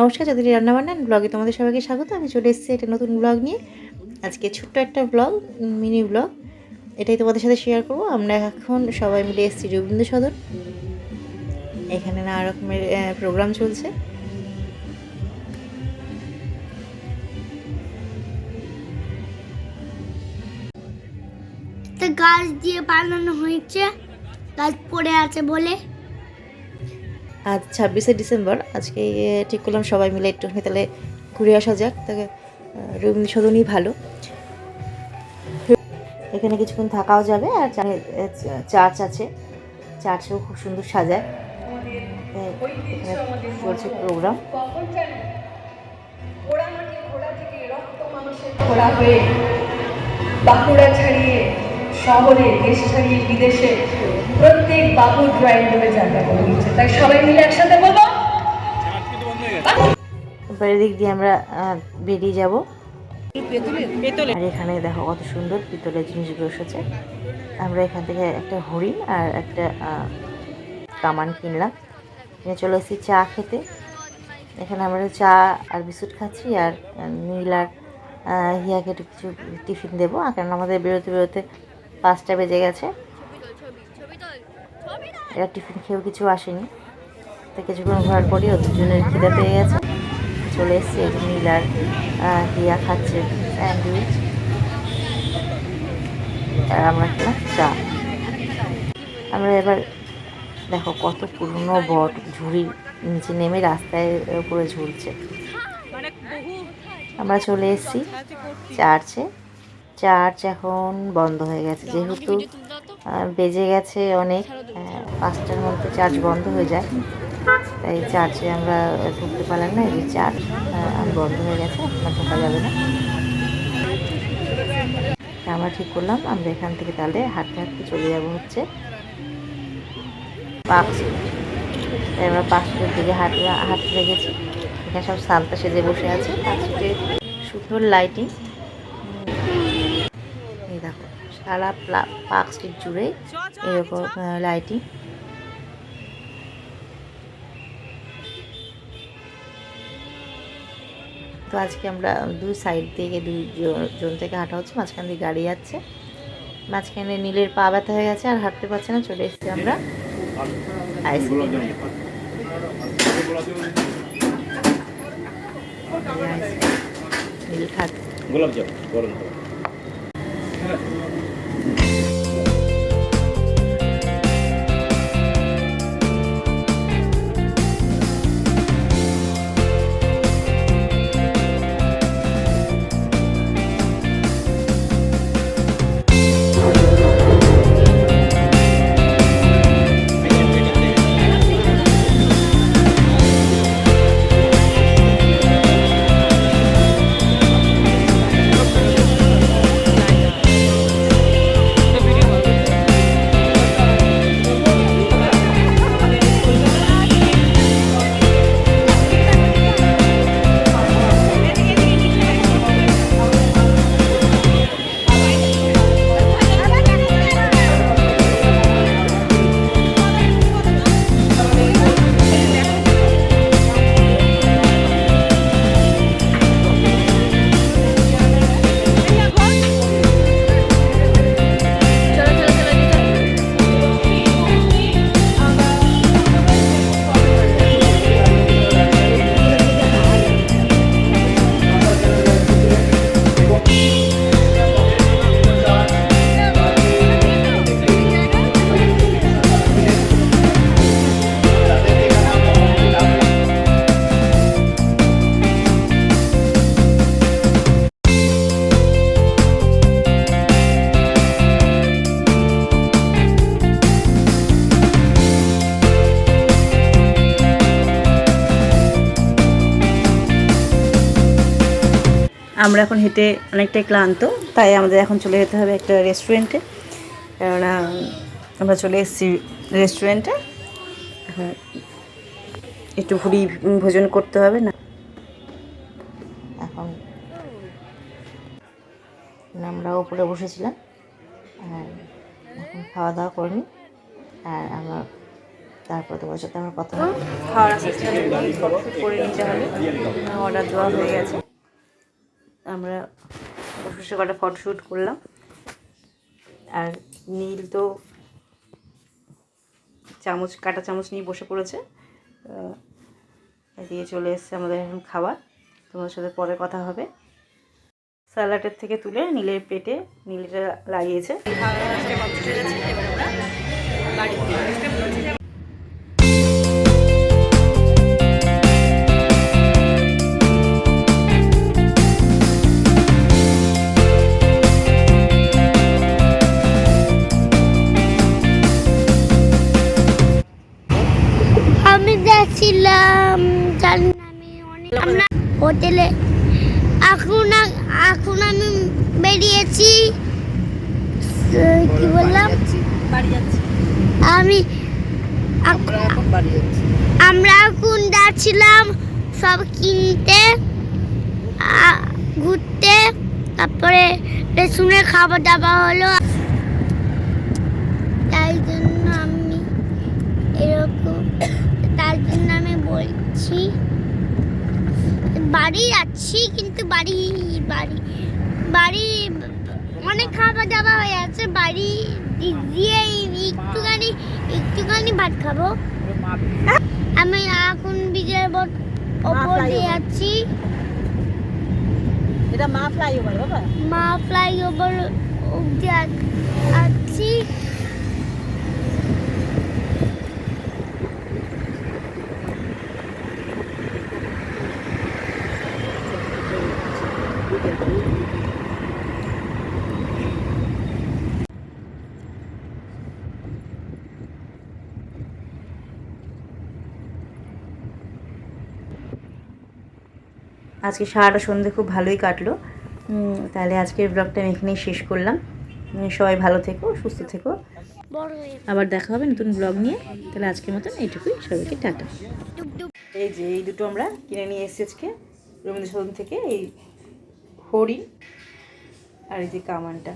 নমস্কার যদি রান্নাবান্না ব্লগে তোমাদের সবাইকে স্বাগত। আমি চলে এসেছি একটা নতুন ব্লগ নিয়ে। আজকে ছোট্ট একটা ব্লগ, মিনি ব্লগ। এটাই তোমাদের সাথে শেয়ার করব। আমরা এখন সবাই মিলে এসেছি রবীন্দ্র সদন। এখানে নানা রকমের প্রোগ্রাম চলছে। গাছ দিয়ে বানানো হয়েছে। গাছ পড়ে আছে বলে। আজ ছাব্বিশে ডিসেম্বর, আজকে ঠিক করলাম সবাই মিলে একটু তাহলে ঘুরে আসা যাক তাকে রবীন্দ্র সদনই ভালো। এখানে কিছুক্ষণ থাকাও যাবে আর চার্চ আছে। চার্চেও খুব সুন্দর সাজায়। চলছে প্রোগ্রাম। খোলা হয়ে বাঁকুড়া ছাড়িয়ে শহরে দেশ ছাড়িয়ে বিদেশে প্রত্যেক বাবু ড্রয়িং রুমে জায়গা করে নিচ্ছে। তাই সবাই মিলে একসাথে বলব এবার এদিক দিয়ে আমরা আহ, বেরিয়ে যাব। আর এখানে দেখো কত সুন্দর পিতলের জিনিসগুলো এসেছে। আমরা এখান থেকে একটা হরিণ আর একটা আহ, কামান কিনলাম। এখানে চলে এসেছি চা খেতে। এখানে আমরা চা আর বিস্কুট খাচ্ছি আর নীল আর আহ, হিয়াকে একটু কিছু টিফিন দেবো। আর কারণ আমাদের বেরোতে বেরোতে পাঁচটা বেজে গেছে। এরা টিফিন খেয়েও কিছু আসেনি। তো কিছুক্ষণ ঘোরার পরই ওদের জন্য খিদে পেয়ে গেছে। চলে এসছে আহ, হিয়া খাচ্ছে স্যান্ডউইচ। আর আমরা খেলাম চা। আমরা এবার দেখো কত পুরনো বট ঝুড়ি নিচে নেমে রাস্তায় উপরে ঝুলছে। আমরা চলে এসেছি চার্চে চার্চ এখন বন্ধ হয়ে গেছে যেহেতু বেজে গেছে অনেক পাঁচটার মধ্যে চার্চ বন্ধ হয়ে যায়। তাই চার্চে আমরা ঢুকতে পারলাম না এই যে চার্চ বন্ধ হয়ে গেছে আপনার ঢোকা যাবে না। আমরা ঠিক করলাম আমরা এখান থেকে তাহলে হাঁটতে হাঁটতে চলে যাব হচ্ছে পার্ক তাই আমরা স্ট্রিটের দিকে হাঁটতে হাঁটতে লেগেছি। এখানে সব সান্তা সেজে বসে আছে স্ট্রিটে সুন্দর লাইটিং দেখো সারা পার্ক স্ট্রিট জুড়ে এরকম লাইটিং তো আজকে আমরা দুই সাইড থেকে দুই জন থেকে হাঁটা হচ্ছে মাঝখান দিয়ে গাড়ি যাচ্ছে। মাঝখানে নীলের পা ব্যথা হয়ে গেছে আর হাঁটতে পারছে না চলে এসেছি আমরা আইসক্রিম নীল খাচ্ছে Yeah. আমরা এখন হেঁটে অনেকটাই ক্লান্ত, তাই আমাদের এখন চলে যেতে হবে একটা রেস্টুরেন্টে কেননা আমরা চলে এসেছি রেস্টুরেন্টে একটু ভুড়ি ভোজন করতে হবে না। এখন আমরা ওপরে বসেছিলাম। এখন খাওয়া দাওয়া করিনি। আর আমরা তারপর তোমার সাথে আমার কথা খাওয়ার করে নিতে হবে অর্ডার দেওয়া হয়ে গেছে। আমরা বসে কটা ফটোশ্যুট করলাম। আর নীল তো চামচ, কাটা চামচ নিয়ে বসে পড়েছে। দিয়ে চলে এসছে আমাদের এখন খাবার। তোমার সাথে পরে কথা হবে। স্যালাডের থেকে তুলে নীলের পেটে নীলটা লাগিয়েছে। আমি আমরা হোটেলে এখন এখন আমি বেরিয়েছি। কি বললাম? আমি আমরা এখন যাচ্ছিলাম সব কিনতে ঘুরতে তারপরে রেস্টুরেন্টে খাবার দাবার হলো। তাই জন্য আমি এরকম তার জন্য আমি বলছি বাড়ি যাচ্ছি কিন্তু বাড়ি বাড়ি বাড়ি অনেক খাবার দাবার হয়ে আছে বাড়ি দিয়ে একটুখানি একটুখানি ভাত খাব। আমি এখন বিজয়ের ওপর দিয়ে যাচ্ছি। এটা মা ফ্লাইওভার বাবা। মা ফ্লাইওভার অব্দি আছি। আজকে সারাটা সন্ধে খুব ভালোই কাটলো। তাহলে আজকের ব্লগটা আমি এখানেই শেষ করলাম। সবাই ভালো থেকো সুস্থ থেকো। বড় আবার দেখা হবে নতুন ব্লগ নিয়ে। তাহলে আজকের মতন এইটুকুই। সবাইকে টাটা। এই যে এই দুটো আমরা কিনে নিয়ে এসেছি আজকে। রবীন্দ্র সদন থেকে এই হরিণ আর এই যে কামানটা।